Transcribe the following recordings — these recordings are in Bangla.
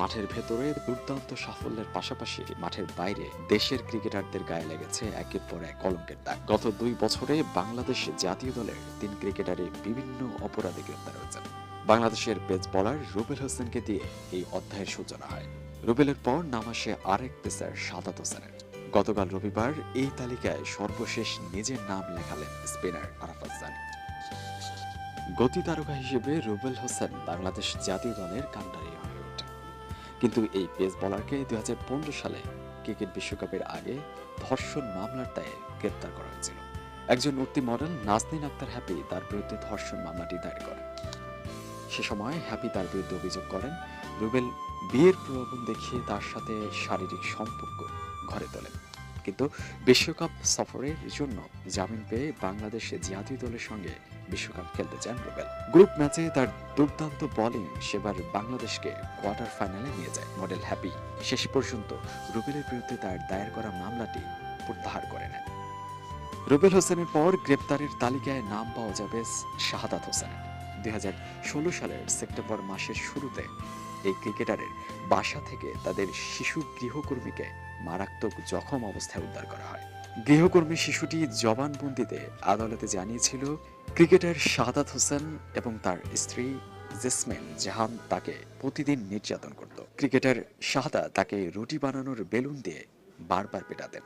মাঠের ভেতরে দুর্দান্ত সাফল্যের পাশাপাশি মাঠের বাইরে দেশের ক্রিকেটারদের গায়ে লেগেছে একের পর এক কলঙ্কের দাগ। গত দুই বছরে বাংলাদেশ জাতীয় দলের তিন ক্রিকেটারে বিভিন্ন অপরাধে গ্রেপ্তার হয়েছেন বাংলাদেশের পেস বলার রুবেল হোসেনকে দিয়ে এই অধ্যায়ের সূচনা হয়। রুবেলের পর নাম আসে আরেক পেসার সাদাত হোসেনের। গতকাল রবিবার এই তালিকায় সর্বশেষ নিজের নাম লেখালেন স্পিনার আরাফাত সানি গতি তারকা হিসেবে রুবেল হোসেন বাংলাদেশ জাতীয় দলের কান্ডারি কিন্তু এই পেস বলারকে দুই সালে ক্রিকেট বিশ্বকাপের আগে ধর্ষণ মামলার দায়ে গ্রেপ্তার করা হয়েছিল। একজন উঠতি মডেল নাজনিন আক্তার হ্যাপি তার বিরুদ্ধে ধর্ষণ মামলাটি দায়ের করে সে সময় হ্যাপি তার বিরুদ্ধে অভিযোগ করেন, রুবেল বিয়ের প্রলোভন দেখিয়ে তার সাথে শারীরিক সম্পর্ক ঘরে তোলেন। কিন্তু বিশ্বকাপ সফরের জন্য জামিন পেয়ে বাংলাদেশ জাতীয় দলের সঙ্গে বিশ্বকাপ খেলতে চান রুবেল। গ্রুপ ম্যাচে তার দুর্দান্ত বোলিং সেবার বাংলাদেশকে কোয়ার্টার ফাইনালে নিয়ে যায় মডেল হ্যাপি। শেষ পর্যন্ত রুবেলের বিরুদ্ধে তার দায়ের করা মামলাটি প্রত্যাহার করে নেন রুবেল হোসেনের পর গ্রেপ্তারের তালিকায় নাম পাওয়া যাবে শাহাদাত হোসেনের দুই সালের সেপ্টেম্বর মাসের শুরুতে এই ক্রিকেটারের বাসা থেকে তাদের শিশু গৃহকর্মীকে মারাত্মক জখম অবস্থায় উদ্ধার করা হয়। গৃহকর্মী শিশুটি জবানবন্দিতে আদালতে জানিয়েছিল, ক্রিকেটার শাহাদাত হোসেন এবং তার স্ত্রী জেসমিন জাহান তাকে প্রতিদিন নির্যাতন করত। ক্রিকেটার শাহাদা তাকে রুটি বানানোর বেলুন দিয়ে বারবার পেটাতেন।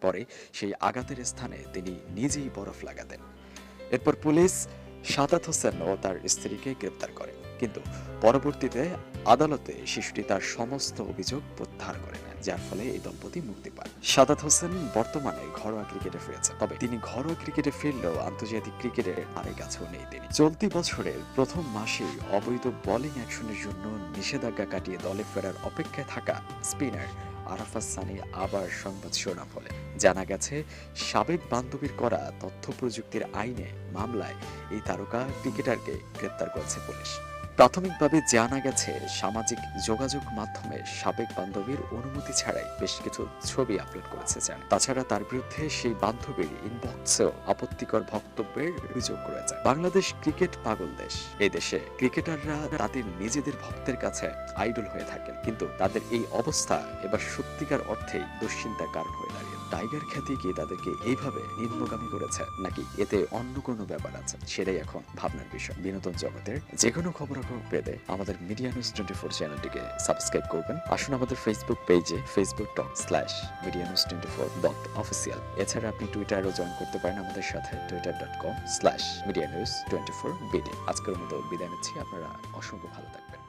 পরে সেই আঘাতের স্থানে তিনি নিজেই বরফ লাগাতেন। এরপর পুলিশ সাদাত হোসেন ও তার স্ত্রীকে গ্রেপ্তার করে। কিন্তু পরবর্তীতে আদালতে শিশুটি তার সমস্ত অভিযোগ প্রত্যাহার করে নেন, যার ফলে এই দম্পতি মুক্তি পান। সাদাত হোসেন বর্তমানে ঘরোয়া ক্রিকেটে ফিরেছেন তবে তিনি ঘরোয়া ক্রিকেটে ফিরলেও আন্তর্জাতিক ক্রিকেটের আরে কাছেও নেই তিনি। চলতি বছরের প্রথম মাসেই অবৈধ বোলিং অ্যাকশনের জন্য নিষেধাজ্ঞা কাটিয়ে দলে ফেরার অপেক্ষায় থাকা স্পিনার আরাফাত সানি আবার সংবাদ শিরোনাম হলে জানা গেছে, সাবেক বান্ধবীর করা তথ্য প্রযুক্তির আইনে মামলায় এই তারকা ক্রিকেটারকে গ্রেপ্তার করেছে পুলিশ। প্রাথমিকভাবে জানা গেছে, সামাজিক যোগাযোগ মাধ্যমে সাবেক বান্ধবীর অনুমতি ছাড়াই বেশ কিছু ছবি আপলোড করেছে চান তাছাড়া তার বিরুদ্ধে সেই বান্ধবীর ইনবক্সেও আপত্তিকর বক্তব্যের অভিযোগ রয়েছে। বাংলাদেশ ক্রিকেট পাগল দেশ। এই দেশে ক্রিকেটাররা তাদের নিজেদের ভক্তের কাছে আইডল হয়ে থাকেন। কিন্তু তাদের এই অবস্থা এবার সত্যিকার অর্থেই দুশ্চিন্তার কারণ হয়ে দাঁড়িয়ে টাইগার খ্যাতি কি তাদেরকে এইভাবে নিম্নগামী করেছে? নাকি এতে অন্য কোনো ব্যাপার আছে? সেটাই এখন ভাবনার বিষয়। বিনোদন জগতের যে কোনো খবরাখবর পেতে আমাদের মিডিয়া নিউজ টোয়েন্টি ফোর চ্যানেলটিকে সাবস্ক্রাইব করবেন। আসুন আমাদের ফেসবুক পেজে Facebook dot slash media news twenty four dot official এছাড়া আপনি টুইটারও জয়েন করতে পারেন আমাদের সাথে Twitter dot com slash media news twenty four BD আজকের মতো বিদায় নিচ্ছি। আপনারা অসংখ্য ভালো থাকবেন।